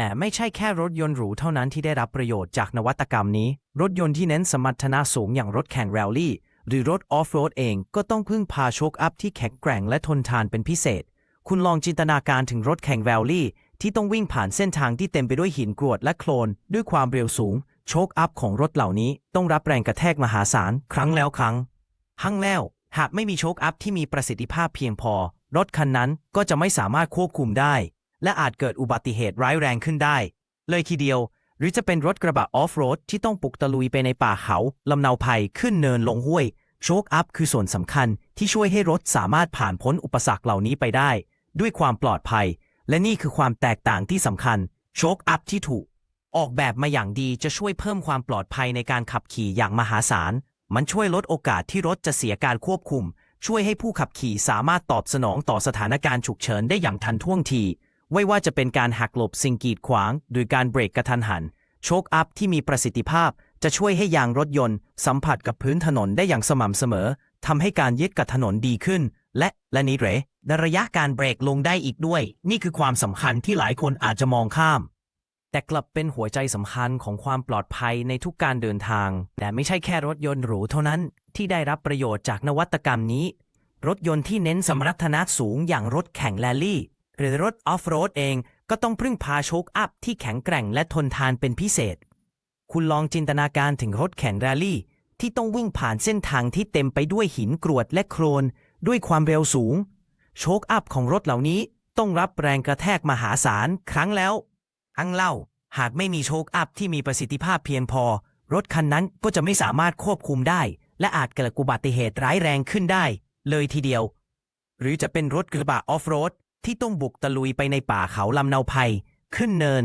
แต่ไม่ใช่แค่รถยนต์หรูเท่านั้นที่ได้รับประโยชน์จากนวัตกรรมนี้ รถยนต์ที่เน้นสมรรถนะสูงอย่างรถแข่งแรลลี่ หรือรถออฟโรดเองก็ต้องพึ่งพาโชคอัพที่แข็งแกร่งและทนทานเป็นพิเศษ คุณลองจินตนาการถึงรถแข่งแรลลี่ ที่ต้องวิ่งผ่านเส้นทางที่เต็มไปด้วยหินกรวดและโคลน ด้วยความเร็วสูง โชคอัพของรถเหล่านี้ต้องรับแรงกระแทกมหาศาลครั้งแล้วครั้งหั่งแล้วหากไม่มีโชคอัพที่มีประสิทธิภาพเพียงพอ รถคันนั้นก็จะไม่สามารถควบคุมได้ และอาจเกิดอุบัติเหตุร้ายแรงขึ้นได้ เลยทีเดียว หรือจะเป็นรถกระบะออฟโรดที่ต้องปุกตะลุยไปในป่าเขาลำเนาภัยขึ้นเนินลงห้วย โชคอัพคือส่วนสำคัญที่ช่วยให้รถสามารถผ่านพ้นอุปสรรคเหล่านี้ไปได้ ด้วยความปลอดภัย และนี่คือความแตกต่างที่สำคัญ โชคอัพที่ถูก ออกแบบมาอย่างดีจะช่วยเพิ่มความปลอดภัยในการขับขี่อย่างมหาศาล มันช่วยลดโอกาสที่รถจะเสียการควบคุม ช่วยให้ผู้ขับขี่สามารถตอบสนองต่อสถานการณ์ฉุกเฉินได้อย่างทันท่วงที ไม่ว่าจะเป็นการหักหลบสิ่งกีดขวางหรือการเบรกกระทันหัน โชคอัพที่มีประสิทธิภาพจะช่วยให้ยางรถยนต์ สัมผัสกับพื้นถนนได้อย่างสม่ำเสมอทำให้การยึดกับถนนดีขึ้น และและนี่เหรในระยะการเบรกลงได้อีกด้วย นี่คือความสำคัญที่หลายคนอาจจะมองข้าม แต่กลับเป็นหัวใจสำคัญของความปลอดภัยในทุกการเดินทาง แต่ไม่ใช่แค่รถยนต์หรูเท่านั้นที่ได้รับประโยชน์จากนวัตกรรมนี้ รถยนต์ที่เน้นสมรรถนะสูงอย่างรถแข่งแรลลี่ หรือรถออฟโรดเองก็ต้องพึ่งพาโชคอัพที่แข็งแกร่งและทนทานเป็นพิเศษ คุณลองจินตนาการถึงรถแข่งแรลลี่ ที่ต้องวิ่งผ่านเส้นทางที่เต็มไปด้วยหินกรวดและโคลนด้วยความเร็วสูง โชคอัพของรถเหล่านี้ต้องรับแรงกระแทกมหาศาลครั้งแล้วครั้งเล่าหากไม่มีโชคอัพที่มีประสิทธิภาพเพียงพอ รถคันนั้นก็จะไม่สามารถควบคุมได้ และอาจเกิดอุบัติเหตุร้ายแรงขึ้นได้ เลยทีเดียว หรือจะเป็นรถกระบะออฟโรด ที่ต้องบุกตะลุยไปในป่าเขาลำเนาภัย ขึ้นเนิน